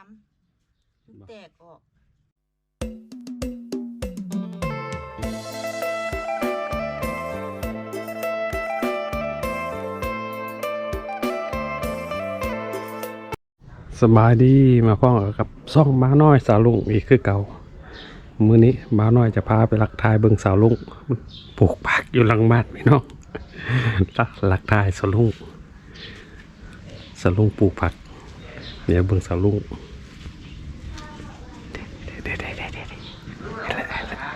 ามมันแตกออกสบายดีมาพ้องกับซ่องม้าน้อยสาวลุงอีกคือเก่ามื้อนี้ม้าน้อยจะพาไปหลักทายเบิ่งสาวลุงมันปลูกผักอยู่หลังบ้านพี่น้องลักหลักทายสาวลุงสาวลุงปลูกผัก เดี๋ยวเบิ่งสาวลุงเดี๋ยวเดี๋ยวเดี๋ยวเดี๋ยวเดี๋ยวเดี๋ยวเห็นแล้วเห็นแล้ว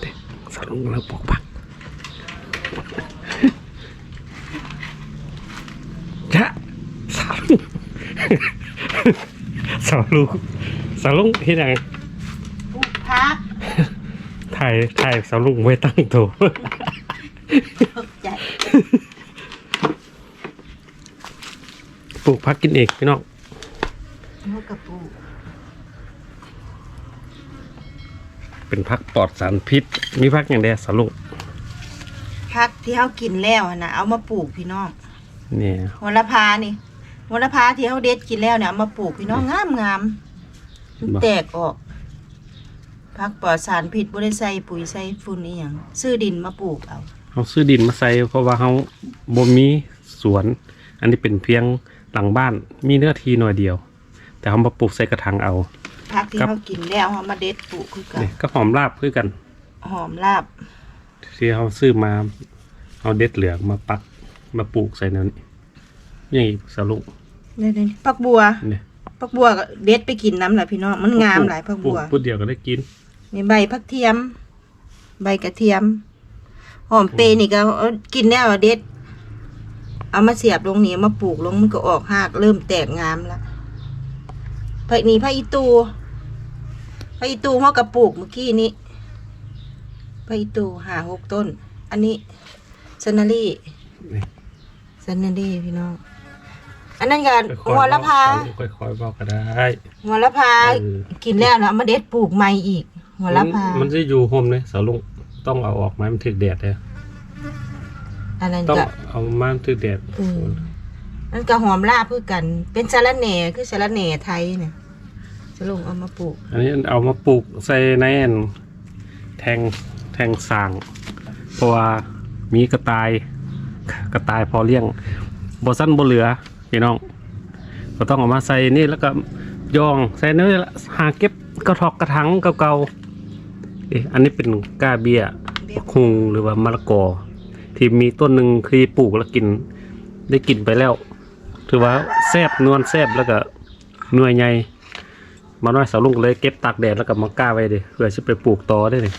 เดี๋ยวสาว ลุงกำลังปลูกผักจ้ะสาวลุงสาวลุงสาวลุงเห็นยังปลูกพักถ่ายถ่ายสาวลุงไว้ตั้งโถตกใจปลูกพักกินเองพี่น้องนกกระปูก เป็นพักปลอดสารพิษ มีพักอย่างเดียวสาวลุงพักที่เขากินแล้วนะเอามาปลูกพี่น้องเนี่ยหัวละพานี่หัวละพาที่เขาเด็ดกินแล้วเนี่ยเอามาปลูกพี่น้องงามงามมันแตกออกพักปลอดสารพิษบริใส่ปุ๋ยใส่ฝุ่นนี่อย่างซื้อดินมาปลูกเอาเขาซื้อดินมาใส่เพราะว่าเขาบ่มีสวน อันนี้เป็นเพียงหลังบ้านมีเนื้อที่หน่อยเดียว แต่เขามาปลูกใส่กระถางเอา พักที่ครับ เขากินแล้วเขามาเด็ดปลูกคือกันเนี่ยก็หอมลาบคือกัน หอมลาบที่เขาซื้อมาเอาเด็ดเหลืองมาปักมาปลูกใส่แนวนี้นี่อีกสาวลุงนี่นี่ผักบัวเนี่ยผักบัวก็เด็ดไปกินน้ำแหละพี่น้องมันงามหลายผักปลูบักวพูดเดียวก็ได้กินมีใบผักเทียม ใบกระเทียม หอมเปรย์นี่ก็เอากินแล้วเด็ด เอามาเสียบลงนี้มาปลูกลงมันก็ออกหากเริ่มแตกงามแล้วผักนี้ผักอีตู ผักอีตูเขากระปลูกเมื่อกี้นี้ผักอีตูหาหกต้น อันนี้ซันนารีนี่ซันนารีพี่น้อง อันนั้นกันค่อยๆหัวละพาบอกค่อยๆบอกก็ได้หัวละพาเออกินแล้วนะเอามาเด็ดปลูกใหม่อีก หัวละพา มันจะอยู่โฮมเลยสาวลุงต้องเอาออกมามันถึกแดดเลยอันนั้นต้องก็เอามามันถึกแดดอืมนั่นก็หอมลาบคือกัน เป็นสาระแหน่คือสาระแหน่ไทยเนี่ยจะ ลงเอามาปลูก อันนี้เอามาปลูกใส่ในอันแทงแทงสางเพราะว่ามีกระต่าย กระต่ายพอเลี้ยงบ่สั้นบ่เหลือพี่น้อง ก็ต้องเอามาใส่นี่แล้วก็ย่องใส่เนื้อหาเก็บกระทอกกระถังเก่าๆเอ๊ะอันนี้เป็นก้าเบียเบี้ยคุงหรือว่ามะละกอ ที่มีต้นหนึ่งคือปลูกแล้วกิน ได้กินไปแล้ว ถือว่าแซบนวลแซบแล้วก็หน่วยใหญ่ มาน้อยสาวลุงก็เลยเก็บตากแดดแล้วก็มาก้าไว้ดิเพื่อจะไปปลูกต่อได้เลย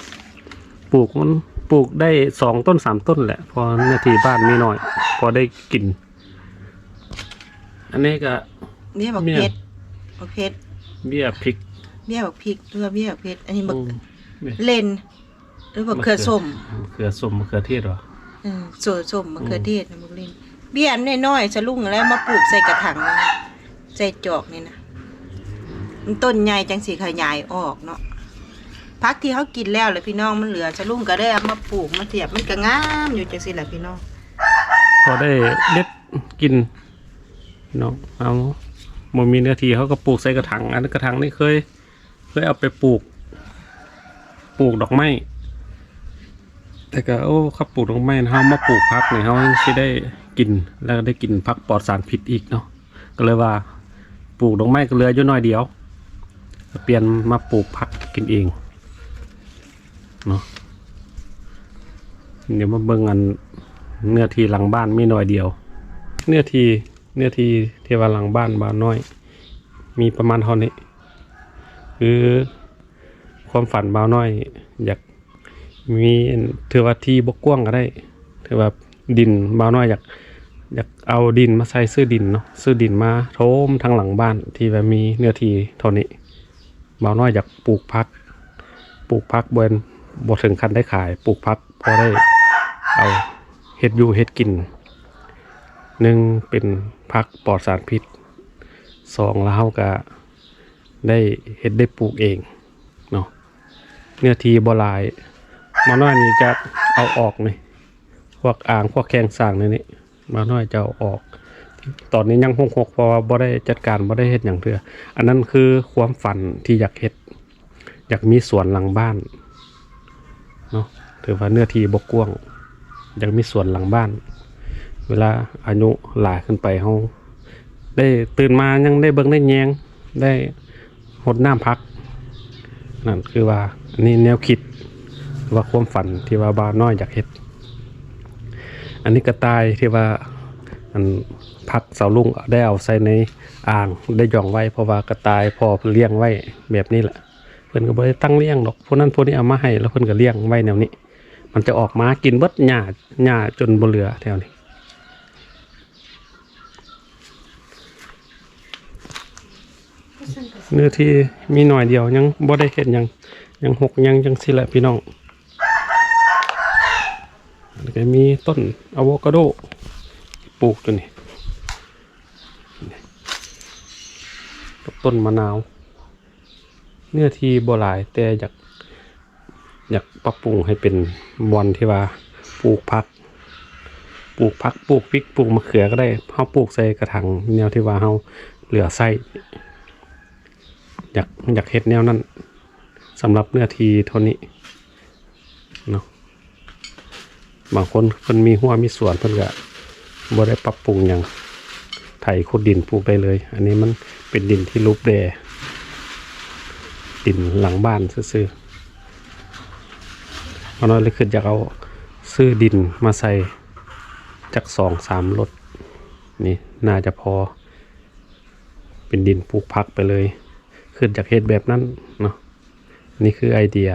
ปลูกมันปลูกได้สองต้นสามต้นแหละ พอหน้าที่บ้านมีหน่อย พอได้กิน อันนี้ก็เบี้ยบักเนี่ยเพชรบักเพชรเบี้ยพริกเบี้ยบักพริกตัวเบี้ยบักเพชรอันนี้บักอืมเนี่ยเลนหรือบักเขือส้มมะเขือส้มมะเขือเทศเหรอเออโซส้มบักเขือเทศนะบักเลนเบี้ยอันน้อยๆสะลุงแล้วมาปลูกใส่กระถางนี่นะใส่จอกนี่นะมัน ต้นใหญ่จังสีขยายออกเนาะพักที่เขากินแล้วเลยพี่น้องมันเหลือสะลุงก็ได้เอามาปลูกมาเสียบมันก็งามอยู่จังสิแหละพี่น้องพอได้เด็ดกินเนาะเอาโมมีเนื้อทีเขาก็ปลูกใส่กระถางอันนนกระถางนี่เคย เคยเอาไปปลูก ปลูกดอกไม้แต่ก็โอ้เขาปลูกดอกไม้เขามาปลูกพักเนี่ยเขาจะได้กินแล้วก็ได้กินพักปลอดสารพิษอีกเนาะก็เลยว่าปลูกดอกไม้ก็เหลืออยู่น้อยเดียว เปลี่ยนมาปลูกผักกินเองเนาะเดี๋ยวมาเบิ่งอันเนื้อที่หลังบ้านไมีน้อยเดียว เนื้อที่เนื้อที่ที่ว่าหลังบ้านบ้านน้อย มีประมาณเท่านี้คือความฝันบ่าวน้อย อยากมีถือว่าที่บกกว้างก็ได้ถือว่าดินบ่าวน้อยอยากอยากเอาดินมาใส่ซื้อดินเนาะซื้อดินมาโถมทางหลังบ้านที่ว่ามีเนื้อที่เท่านี้ บ่าวน้อยอยากปลูกพัก ปลูกพักเบนบ่ถึงคันได้ขาย ปลูกพักพอได้เอาเฮ็ดอยู่เฮ็ดกินหนึ่งเป็นพักปลอดสารพิษสองแล้วเราก็ได้เฮ็ดได้ปลูกเองเนาะเนื้อทีบลายมาน้อยนี่จะเอาออกนี่พวกอ่างพวกแข้งสร้างนี่นี่มาน้อยจะเอาออก ตอนนี้ยังหกหกเพราะว่าบ่ได้จัดการบ่ได้เฮ็ดอย่างเถื่ออันนั้นคือความฝันที่อยากเฮ็ด อยากมีสวนหลังบ้านเนาะถือว่าเนื้อที่บกกว้างอยากมีสวนหลังบ้าน เวลาอายุหลายขึ้นไปเฮาได้ตื่นมายังได้เบิ่งได้แยงได้หดน้ำพัก นั่นคือว่าอันนี้แนวคิดว่าความฝันที่ว่าบาน้อยอยากเฮ็ด อันนี้กระต่ายที่ว่า อันพักเสาลุงได้เอาใส่ในอ่างได้ย่องไว้เพราะว่ากระต่ายพอเลี้ยงไว้แบบนี้แหละเพิ่นก็บ่ได้ตั้งเลี้ยงดอกพวกนั้นพวกนี้เอามาให้แล้วเพิ่นก็เลี้ยงไว้แนวนี้ มันจะออกมากินเบิดหญ้าหญ้าจนบ่เหลือแถวนี้เนื้อที่มีหน่อยเดียวยังบ่ได้เห็นยังยังหกยังจังสิแหละพี่น้องแล้วก็มีต้นอะโวคาโด ปลูกตัวนี้ต้นมะนาว เนื้อที่บ่หลายแต่อยากอยากปรับปรุงให้เป็นบอนที่ว่าปลูกผัก ปลูกผักปลูกพริกปลูกมะเขือก็ได้เฮาปลูกใส่กระถางแนวที่ว่าเฮาเหลือไส้อยากอยากเฮ็ดแนวนั้นสำหรับเนื้อทีเท่านี้เนาะบางคนเพิ่นมีหัวมีสวนเพิ่นก็ บ่ได้ปรับปรุงหยังไถขุดดินปลูกได้เลย อันนี้มันเป็นดินที่รูปแดดินหลังบ้านซื่อๆเพราะน้อยเลยคืออยากเอาซื้อดินมาใส่จากสองสามรถนี่น่าจะพอ เป็นดินปลูกพักไปเลย ขึ้นจากเฮ็ดแบบนั้นเนาะนี่คือไอเดีย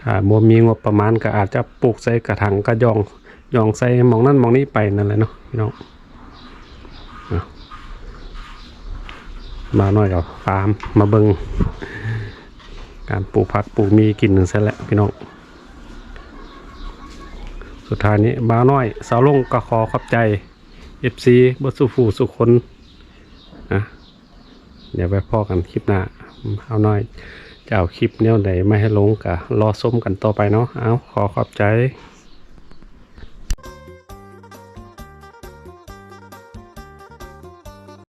ถ้าบ่มีงบประมาณก็อาจจะปลูกใส่กระถางกระยอง ยองใส่มองนั่นมองนี้ไปนั่นแหละเนาะพี่น้องมาหน่อยกับฟาร์มมาเบิงการปลูกผักปลูกมีกินหนึ่งเสร็จแล้วพี่น้องสุดท้ายนี้บาวน้อยสาวลงก็ขอขอบใจ FC บสุฟูสุคนนะเดี๋ยวไปพ่อกันคลิปหน้าเอาหน้อยจะเอาคลิปแนวไหนไม่ให้ลงกะรอส้มกันต่อไปเนาะเอาขอขอบใจ